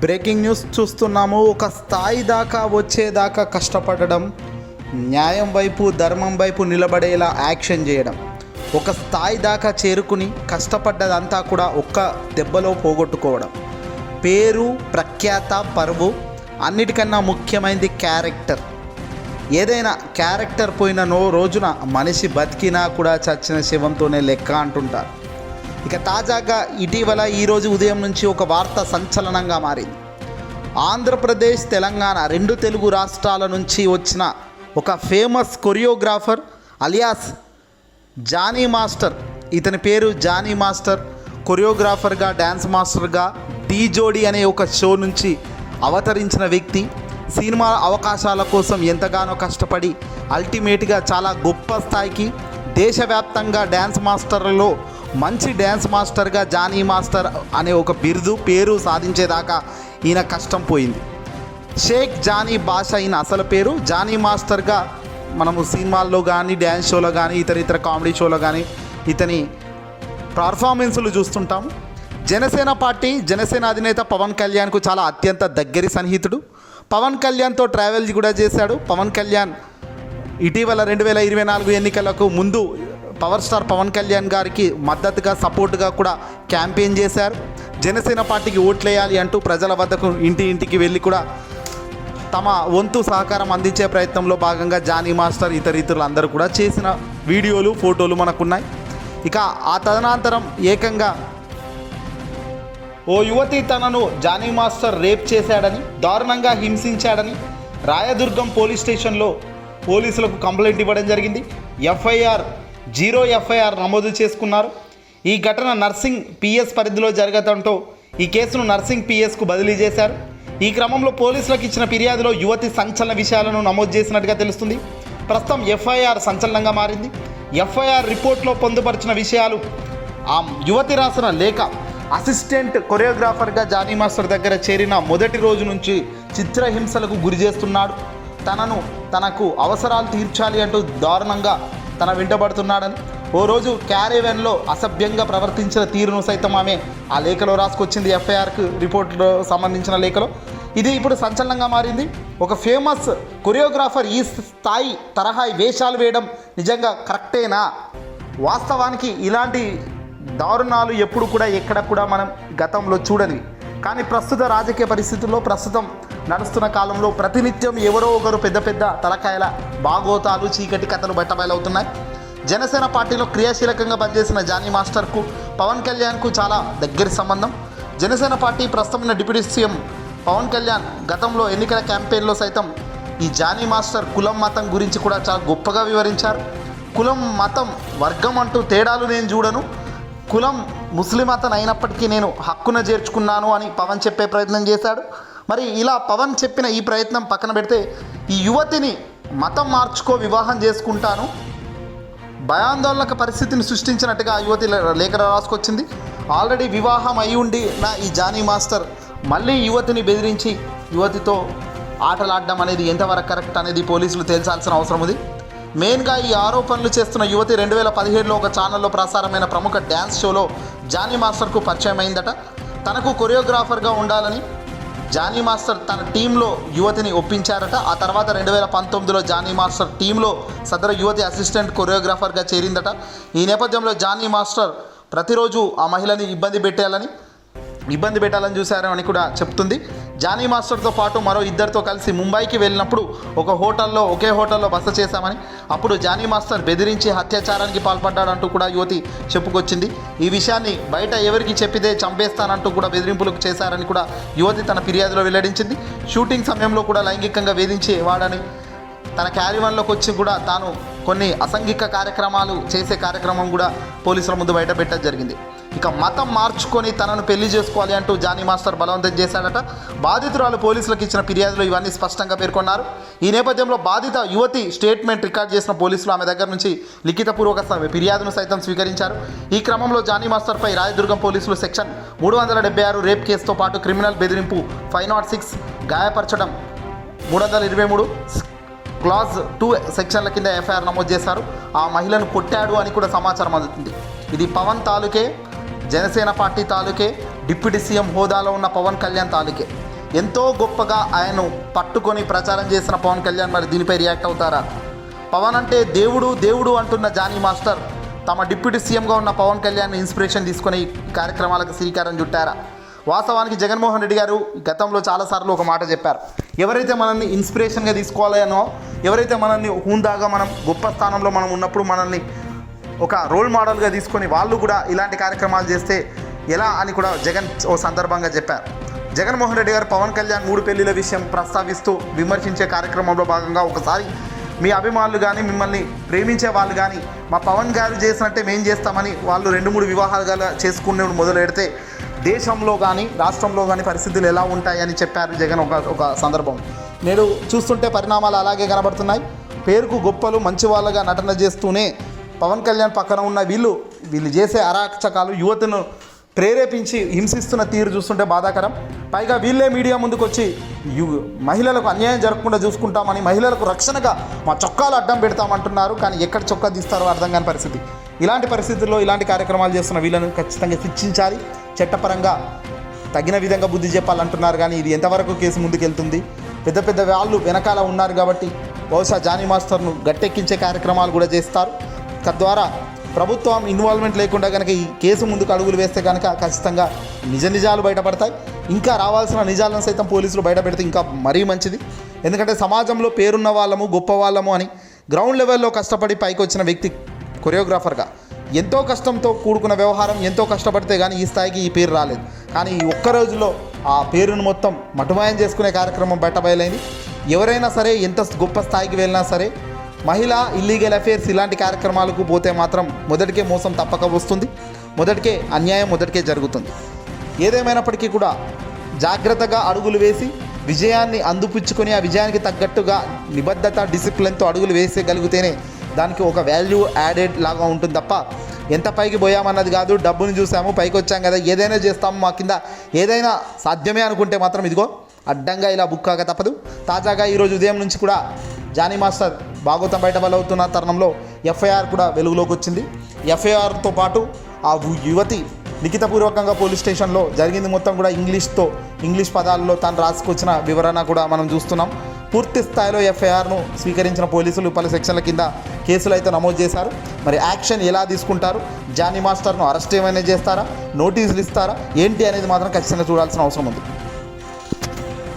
Breaking news చూస్తున్నాము. ఒక స్థాయి దాకా వచ్చేదాకా కష్టపడడం న్యాయం వైపు ధర్మం వైపు నిలబడేలా యాక్షన్ చేయడం. ఒక స్థాయి దాకా చేరుకుని కష్టపడ్డదంతా కూడా ఒక్క దెబ్బలో పోగొట్టుకోవడం. పేరు ప్రఖ్యాత పరువు అన్నిటికన్నా ముఖ్యమైనది క్యారెక్టర్. ఏదైనా క్యారెక్టర్ పోయిన నో రోజున మనిషి బతికినా కూడా చచ్చిన శివంతోనే లెక్క అంటుంటారు. ఇక తాజాగా ఇటీవల ఈరోజు ఉదయం నుంచి ఒక వార్త సంచలనంగా మారింది. ఆంధ్రప్రదేశ్ తెలంగాణ రెండు తెలుగు రాష్ట్రాల నుంచి వచ్చిన ఒక famous choreographer alias Jani master. ఇతని పేరు జానీ మాస్టర్. కొరియోగ్రాఫర్గా డ్యాన్స్ మాస్టర్గా టీ జోడి అనే ఒక షో నుంచి అవతరించిన వ్యక్తి. సినిమా అవకాశాల కోసం ఎంతగానో కష్టపడి అల్టిమేట్గా చాలా గొప్ప స్థాయికి దేశవ్యాప్తంగా డ్యాన్స్ మాస్టర్లలో మంచి డ్యాన్స్ మాస్టర్గా జానీ మాస్టర్ అనే ఒక బిరుదు పేరు సాధించేదాకా ఈయన కష్టం పోయింది. షేక్ జానీ భాష ఈయన అసలు పేరు. జానీ మాస్టర్గా మనము సినిమాల్లో కానీ డ్యాన్స్ షోలో కానీ ఇతర ఇతర కామెడీ షోలో కానీ ఇతని పర్ఫార్మెన్సులు చూస్తుంటాము. జనసేన పార్టీ జనసేన అధినేత పవన్ కళ్యాణ్కు చాలా అత్యంత దగ్గరి సన్నిహితుడు. పవన్ కళ్యాణ్తో ట్రావెల్ కూడా చేశాడు. పవన్ కళ్యాణ్ ఇటీవల రెండు వేల ఇరవై నాలుగు ఎన్నికలకు ముందు పవర్ స్టార్ పవన్ కళ్యాణ్ గారికి మద్దతుగా సపోర్టుగా కూడా క్యాంపెయిన్ చేశారు. జనసేన పార్టీకి ఓట్లేయాలి అంటూ ప్రజల వద్దకు ఇంటి ఇంటికి వెళ్ళి కూడా తమ వంతు సహకారం అందించే ప్రయత్నంలో భాగంగా జానీ మాస్టర్ ఇతర ఇతరులు అందరూ కూడా చేసిన వీడియోలు ఫోటోలు మనకున్నాయి. ఇక ఆ తదనంతరం ఏకంగా ఓ యువతి తనను జానీ మాస్టర్ రేప్ చేశాడని దారుణంగా హింసించాడని రాయదుర్గం పోలీస్ స్టేషన్లో పోలీసులకు కంప్లైంట్ ఇవ్వడం జరిగింది. ఎఫ్ఐఆర్ జీరో ఎఫ్ఐఆర్ నమోదు చేసుకున్నారు. ఈ ఘటన నర్సింగ్ పిఎస్ పరిధిలో జరగడంతో ఈ కేసును నర్సింగ్ పిఎస్కు బదిలీ చేశారు. ఈ క్రమంలో పోలీసులకు ఇచ్చిన ఫిర్యాదులో యువతి సంచలన విషయాలను నమోదు చేసినట్టుగా తెలుస్తుంది. ప్రస్తుతం ఎఫ్ఐఆర్ సంచలనంగా మారింది. ఎఫ్ఐఆర్ రిపోర్ట్లో పొందుపరిచిన విషయాలు ఆ యువతి రాసిన లేఖ అసిస్టెంట్ కొరియోగ్రాఫర్గా జానీ మాస్టర్ దగ్గర చేరిన మొదటి రోజు నుంచి చిత్రహింసలకు గురి చేస్తున్నాడు. తనను తనకు అవసరాలు తీర్చాలి అంటూ దారుణంగా తన వెంటబడుతున్నాడని ఓ రోజు క్యారేవెన్లో అసభ్యంగా ప్రవర్తించిన తీరును సైతం ఆమె ఆ లేఖలో రాసుకొచ్చింది. ఎఫ్ఐఆర్కు రిపోర్ట్లో సంబంధించిన లేఖలో. ఇది ఇప్పుడు సంచలనంగా మారింది. ఒక ఫేమస్ కొరియోగ్రాఫర్ ఈ స్థాయి తరహా వేషాలు వేయడం నిజంగా కరెక్టేనా? వాస్తవానికి ఇలాంటి దారుణాలు ఎప్పుడు కూడా ఎక్కడ కూడా మనం గతంలో చూడనివి. కానీ ప్రస్తుత రాజకీయ పరిస్థితుల్లో ప్రస్తుతం నడుస్తున్న కాలంలో ప్రతినిత్యం ఎవరో ఒకరు పెద్ద పెద్ద తలకాయల బాగోతాలు చీకటి కథలు బయటబయలవుతున్నాయి. జనసేన పార్టీలో క్రియాశీలకంగా పనిచేసిన జానీ మాస్టర్కు పవన్ కళ్యాణ్కు చాలా దగ్గరి సంబంధం. జనసేన పార్టీ ప్రస్తుతం డిప్యూటీ సీఎం పవన్ కళ్యాణ్ గతంలో ఎన్నికల క్యాంపెయిన్లో సైతం ఈ జానీ మాస్టర్ కులం మతం గురించి కూడా చాలా గొప్పగా వివరించారు. కులం మతం వర్గం అంటూ తేడాలు నేను చూడను. కులం ముస్లిం అతను అయినప్పటికీ నేను హక్కున చేర్చుకున్నాను అని పవన్ చెప్పే ప్రయత్నం చేశాడు. మరి ఇలా పవన్ చెప్పిన ఈ ప్రయత్నం పక్కన పెడితే ఈ యువతిని మతం మార్చుకో వివాహం చేసుకుంటాను. భయాందోళనక పరిస్థితిని సృష్టించినట్టుగా ఆ యువతి లేఖ రాసుకొచ్చింది. ఆల్రెడీ వివాహం అయి ఉండి నా ఈ జానీ మాస్టర్ మళ్ళీ యువతిని బెదిరించి యువతితో ఆటలాడడం అనేది ఎంతవరకు కరెక్ట్ అనేది పోలీసులు తేల్చాల్సిన అవసరం ఉంది. మెయిన్గా ఈ ఆరోపణలు చేస్తున్న యువతి రెండు వేల పదిహేడులో ఒక ఛానల్లో ప్రసారమైన ప్రముఖ డ్యాన్స్ షోలో జానీ మాస్టర్కు పరిచయం అయిందట తనకు కొరియోగ్రాఫర్గా ఉండాలని జానీ మాస్టర్ తన టీంలో యువతిని ఒప్పించారట. ఆ తర్వాత రెండు వేల పంతొమ్మిదిలో జానీ మాస్టర్ టీంలో సదరు యువతి అసిస్టెంట్ కొరియోగ్రాఫర్గా చేరిందట. ఈ నేపథ్యంలో జానీ మాస్టర్ ప్రతిరోజు ఆ మహిళని ఇబ్బంది పెట్టాలని ఇబ్బంది పెట్టాలని చూశారని కూడా చెప్తుంది. జానీ మాస్టర్తో పాటు మరో ఇద్దరితో కలిసి ముంబైకి వెళ్ళినప్పుడు ఒక హోటల్లో ఒకే హోటల్లో బస చేశామని. అప్పుడు జానీ మాస్టర్ బెదిరించి అత్యాచారానికి పాల్పడ్డాడంటూ కూడా యువతి చెప్పుకొచ్చింది. ఈ విషయాన్ని బయట ఎవరికి చెప్పితే చంపేస్తానంటూ కూడా బెదిరింపులకు చేశారని కూడా యువతి తన ఫిర్యాదులో వెల్లడించింది. షూటింగ్ సమయంలో కూడా లైంగికంగా వేధించి వాడని తన క్యారీవన్లోకి వచ్చి కూడా తాను కొన్ని అసంఘిక కార్యక్రమాలు చేసే కార్యక్రమం కూడా పోలీసుల ముందు బయట పెట్టడం జరిగింది. ఇక మతం మార్చుకొని తనను పెళ్ళి చేసుకోవాలి అంటూ జానీ మాస్టర్ బలవంతం చేశాడట. బాధితురాలు పోలీసులకు ఇచ్చిన ఫిర్యాదులో ఇవన్నీ స్పష్టంగా పేర్కొన్నారు. ఈ నేపథ్యంలో బాధిత యువతి స్టేట్మెంట్ రికార్డ్ చేసిన పోలీసులు ఆమె దగ్గర నుంచి లిఖితపూర్వక ఫిర్యాదును సైతం స్వీకరించారు. ఈ క్రమంలో జానీ మాస్టర్పై రాయదుర్గం పోలీసులు సెక్షన్ మూడు వందల డెబ్బై ఆరు రేప్ కేసుతో పాటు క్రిమినల్ బెదిరింపు ఫైవ్ నాట్ సిక్స్ గాయపరచడం మూడు వందల ఇరవై మూడు క్లాజ్ టూ సెక్షన్ల కింద ఎఫ్ఐఆర్ నమోదు చేశారు. ఆ మహిళను కొట్టాడు అని కూడా సమాచారం అందుతుంది. ఇది పవన్ తాలూకే జనసేన పార్టీ తాలూకే డిప్యూటీ సీఎం హోదాలో ఉన్న పవన్ కళ్యాణ్ తాలూకే. ఎంతో గొప్పగా ఆయన పట్టుకొని ప్రచారం చేసిన పవన్ కళ్యాణ్ మరి దీనిపై రియాక్ట్ అవుతారా? పవన్ అంటే దేవుడు దేవుడు అంటున్న జానీ మాస్టర్. తమ డిప్యూటీ సీఎంగా ఉన్న పవన్ కళ్యాణ్ ఇన్స్పిరేషన్ తీసుకొని కార్యక్రమాలకు శ్రీకారం చుట్టారా? వాస్తవానికి జగన్మోహన్ రెడ్డి గారు గతంలో చాలాసార్లు ఒక మాట చెప్పారు. ఎవరైతే మనల్ని ఇన్స్పిరేషన్గా తీసుకోవాలనో ఎవరైతే మనల్ని హూందాగా మనం గొప్ప స్థానంలో మనం ఉన్నప్పుడు మనల్ని ఒక రోల్ మోడల్గా తీసుకొని వాళ్ళు కూడా ఇలాంటి కార్యక్రమాలు చేస్తే ఎలా అని కూడా జగన్ ఓ సందర్భంగా చెప్పారు. జగన్మోహన్ రెడ్డి గారు పవన్ కళ్యాణ్ మూడు పెళ్ళిల విషయం ప్రస్తావిస్తూ విమర్శించే కార్యక్రమంలో భాగంగా ఒకసారి మీ అభిమానులు కానీ మిమ్మల్ని ప్రేమించే వాళ్ళు కానీ మా పవన్ గారు చేసినట్టే మేము చేస్తామని వాళ్ళు రెండు మూడు వివాహాలు చేసుకునే మొదలు పెడితే దేశంలో కానీ రాష్ట్రంలో కానీ పరిస్థితులు ఎలా ఉంటాయని చెప్పారు జగన్ ఒక ఒక సందర్భం. నేడు చూస్తుంటే పరిణామాలు అలాగే కనబడుతున్నాయి. పేరుకు గొప్పలు మంచి వాళ్ళగా నటన చేస్తూనే పవన్ కళ్యాణ్ పక్కన ఉన్న వీళ్ళు వీళ్ళు చేసే అరాచకాలు యువతను ప్రేరేపించి హింసిస్తున్న తీరు చూస్తుంటే బాధాకరం. పైగా వీళ్ళే మీడియా ముందుకు వచ్చి మహిళలకు అన్యాయం జరగకుండా చూసుకుంటామని మహిళలకు రక్షణగా మా చొక్కాలు అడ్డం పెడతామంటున్నారు. కానీ ఎక్కడ చొక్కా తీస్తారో అర్థం కాని పరిస్థితి. ఇలాంటి పరిస్థితుల్లో ఇలాంటి కార్యక్రమాలు చేస్తున్న వీళ్ళను ఖచ్చితంగా శిక్షించాలి. చట్టపరంగా తగిన విధంగా బుద్ధి చెప్పాలంటున్నారు. కానీ ఇది ఎంతవరకు కేసు ముందుకెళ్తుంది? పెద్ద పెద్ద వాళ్ళు వెనకాల ఉన్నారు కాబట్టి బహుశా జానీ మాస్టర్ను గట్టెక్కించే కార్యక్రమాలు కూడా చేస్తారు. తద్వారా ప్రభుత్వం ఇన్వాల్వ్మెంట్ లేకుండా కనుక ఈ కేసు ముందుకు అడుగులు వేస్తే కనుక ఖచ్చితంగా నిజ నిజాలు బయటపడతాయి. ఇంకా రావాల్సిన నిజాలను సైతం పోలీసులు బయటపెడితే ఇంకా మరీ మంచిది. ఎందుకంటే సమాజంలో పేరున్న వాళ్ళము గొప్ప వాళ్ళము అని గ్రౌండ్ లెవెల్లో కష్టపడి పైకి వచ్చిన వ్యక్తి కొరియోగ్రాఫర్గా. ఎంతో కష్టంతో కూడుకున్న వ్యవహారం ఎంతో కష్టపడితే కానీ ఈ స్థాయికి ఈ పేరు రాలేదు. కానీ ఈ ఒక్క రోజులో ఆ పేరును మొత్తం మటుమాయం చేసుకునే కార్యక్రమం బయటబయలైంది ఎవరైనా సరే ఎంత గొప్ప స్థాయికి వెళ్ళినా సరే మహిళ ఇల్లీగల్ అఫేర్స్ ఇలాంటి కార్యక్రమాలకు పోతే మాత్రం మొదటికే మోసం తప్పక వస్తుంది. మొదటికే అన్యాయం మొదటికే జరుగుతుంది. ఏదేమైనప్పటికీ కూడా జాగ్రత్తగా అడుగులు వేసి విజయాన్ని అందిపుచ్చుకొని ఆ విజయానికి తగ్గట్టుగా నిబద్ధత డిసిప్లిన్తో అడుగులు వేసేయగలిగితేనే దానికి ఒక వాల్యూ యాడెడ్ లాగా ఉంటుంది తప్ప ఎంత పైకి పోయామన్నది కాదు. డబ్బుని చూసాము పైకి వచ్చాం కదా. ఏదైనా చేస్తాము మా కింద. ఏదైనా సాధ్యమే అనుకుంటే మాత్రం ఇదిగో అడ్డంగా ఇలా బుక్ కాక తప్పదు. తాజాగా ఈరోజు ఉదయం నుంచి కూడా జానీ మాస్టర్ భాగవతం బయట బలవుతున్న తరుణంలో ఎఫ్ఐఆర్ కూడా వెలుగులోకి వచ్చింది. ఎఫ్ఐఆర్తో పాటు ఆ యువతి లిఖితపూర్వకంగా పోలీస్ స్టేషన్లో జరిగింది మొత్తం కూడా ఇంగ్లీష్తో ఇంగ్లీష్ పదాల్లో తాను రాసుకొచ్చిన వివరణ కూడా మనం చూస్తున్నాం. పూర్తి స్థాయిలో ఎఫ్ఐఆర్ను స్వీకరించిన పోలీసులు పలు సెక్షన్ల కింద కేసులు అయితే నమోదు చేశారు. మరి యాక్షన్ ఎలా తీసుకుంటారు? జానీ మాస్టర్ను అరెస్ట్ ఏమైనా చేస్తారా? నోటీసులు ఇస్తారా? ఏంటి అనేది మాత్రం ఖచ్చితంగా చూడాల్సిన అవసరం ఉంది.